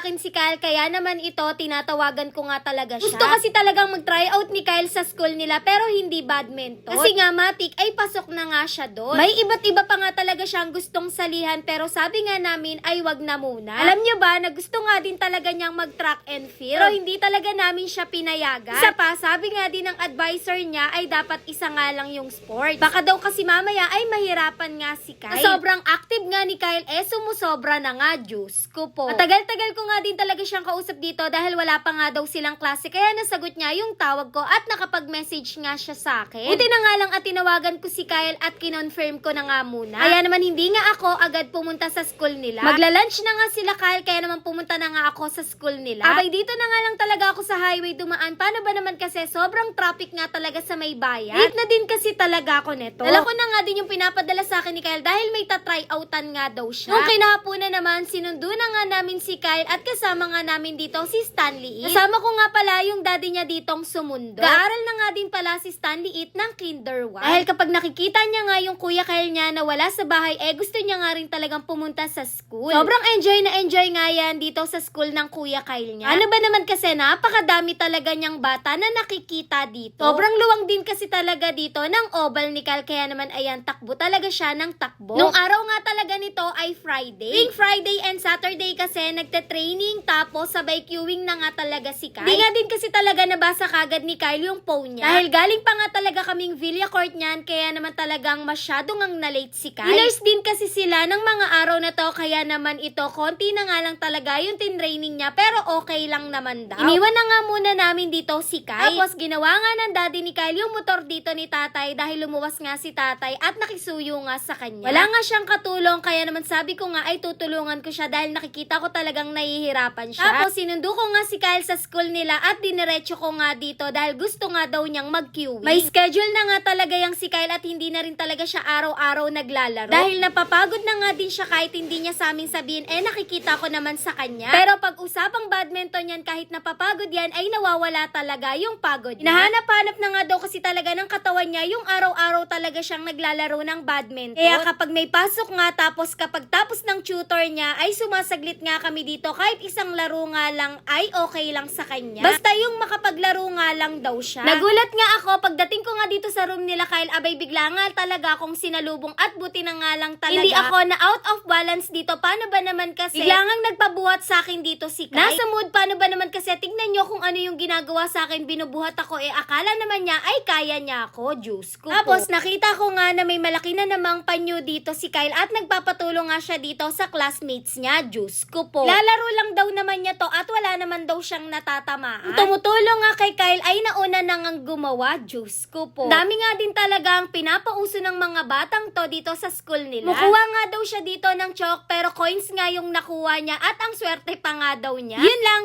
akin si Kyle, kaya naman ito, tinatawagan ko nga talaga siya. Gusto kasi talagang mag-try out ni Kyle sa school nila, pero hindi badminton. Kasi nga, matik, ay pasok na nga siya doon. May iba't iba pa nga talaga siyang gustong salihan, pero sabi nga namin, ay wag na muna. Alam niyo ba, na gusto nga din talaga niyang mag-track and field, pero hindi talaga namin siya pinayagan. Isa pa, sabi nga din ng advisor niya, ay dapat isa nga lang yung sport. Baka daw kasi mamaya ay mahirapan nga si Kyle. Na sobrang active nga ni Kyle, eh sumusobra na nga, Diyos ko po. Matagal-tagal ko nga din talaga siyang kausap dito dahil wala pa nga daw silang klase, kaya nasagot niya yung tawag ko at nakapag-message nga siya sa akin. Buti na nga lang at tinawagan ko si Kyle at kinonfirm ko na nga muna. Kaya naman hindi nga ako agad pumunta sa school nila. Magla-lunch na nga sila Kyle, kaya naman pumunta na nga ako sa school nila. Abay, dito na nga lang talaga ako sa highway dumaan. Paano ba naman kasi sobrang traffic nga talaga sa may bayan? Late na din kasi talaga ako neto. Dala ko na nga din yung pinapadala sa akin ni Kyle dahil may tatry outan nga daw siya. Nung kinahaponan naman, sinundo na nga namin si Kyle at kasama nga namin dito si Stanley It. Kasama ko nga pala yung daddy niya ditong sumundo. Gaaral na nga din pala si Stanley It ng kinder 1. Dahil kapag nakikita niya nga yung kuya Kyle niya na wala sa bahay, eh gusto niya nga rin talagang pumunta sa school. Sobrang enjoy na enjoy nga yan dito sa school ng kuya Kyle niya. Ano ba naman kasi napakadami talaga niyang bata na nakikita dito. Sobrang luwang din kasi talaga dito ng oval ni Kyle kaya naman ayan takbo talaga siya ng takbo. Nung araw nga talaga nito ay Friday. Tuwing Friday and Saturday kasi nagte-training tapos sabay queuing na nga talaga si Kyle. Di nga din kasi talaga nabasa kagad ni Kyle yung phone niya. Dahil galing pa nga talaga kaming Villa Court niyan kaya naman talagang masyado ngang na-late si Kyle. Diners din kasi sila ng mga araw na to kaya naman ito konti na nga lang talaga yung tinraining niya pero okay lang naman daw. Iniwan na nga muna namin dito si Kyle. Tapos ginawa nga ng daddy ni Kyle yung motor dito ni tatay dahil lumuwas nga si tatay at nakisuyo nga sa kanya. Wala nga siyang katulong kaya naman sabi ko nga ay tutulungan ko siya dahil nakikita ko talagang nahihirapan siya. Tapos sinundo ko nga si Kyle sa school nila at diniretso ko nga dito dahil gusto nga daw niyang mag-queuing. May schedule na nga talaga yung si Kyle at hindi na rin talaga siya araw-araw naglalaro. Dahil napapagod na nga din siya kahit hindi niya sa amin sabihin eh nakikita ko naman sa kanya. Pero pag usapang badminton yan kahit napapagod yan ay nawawala talaga yung pagod. Hinahanap-hanap na nga daw kasi talaga ng katawan niya yung araw-araw talaga siyang naglalaro ng badminton. Kaya kapag may pasok nga tapos kapag tapos ng tutor niya ay sumasaglit nga kami dito kahit isang laro nga lang ay okay lang sa kanya. Basta yung makapaglaro nga lang daw siya. Nagulat nga ako pagdating ko nga dito sa room nila Kyle abay bigla nga talaga akong sinalubong at buti na nga lang talaga. Hindi ako na out of balance dito. Paano ba naman kasi? Bigla nagpabuhat sa akin dito si Kyle. Nasa mood paano ba naman kasi tignan nyo kung ano yung ginagawa sa akin binubuhat ako eh akala naman niya ay kaya niya ako. Diyos ko Tapos nakita ko nga na may malaki na namang panyo dito si Kyle at nagpapatulong nga siya dito sa classmates niya. Diyos ko po. Lalaro lang daw naman niya to at wala naman daw siyang natatamaan. Tumutulong nga kay Kyle ay nauna na ngang gumawa. Diyos ko po. Dami nga din talaga ang pinapauso ng mga batang to dito sa school nila. Mukuha nga daw siya dito ng chalk pero coins nga yung nakuha niya at ang swerte pa nga daw niya. Yun lang.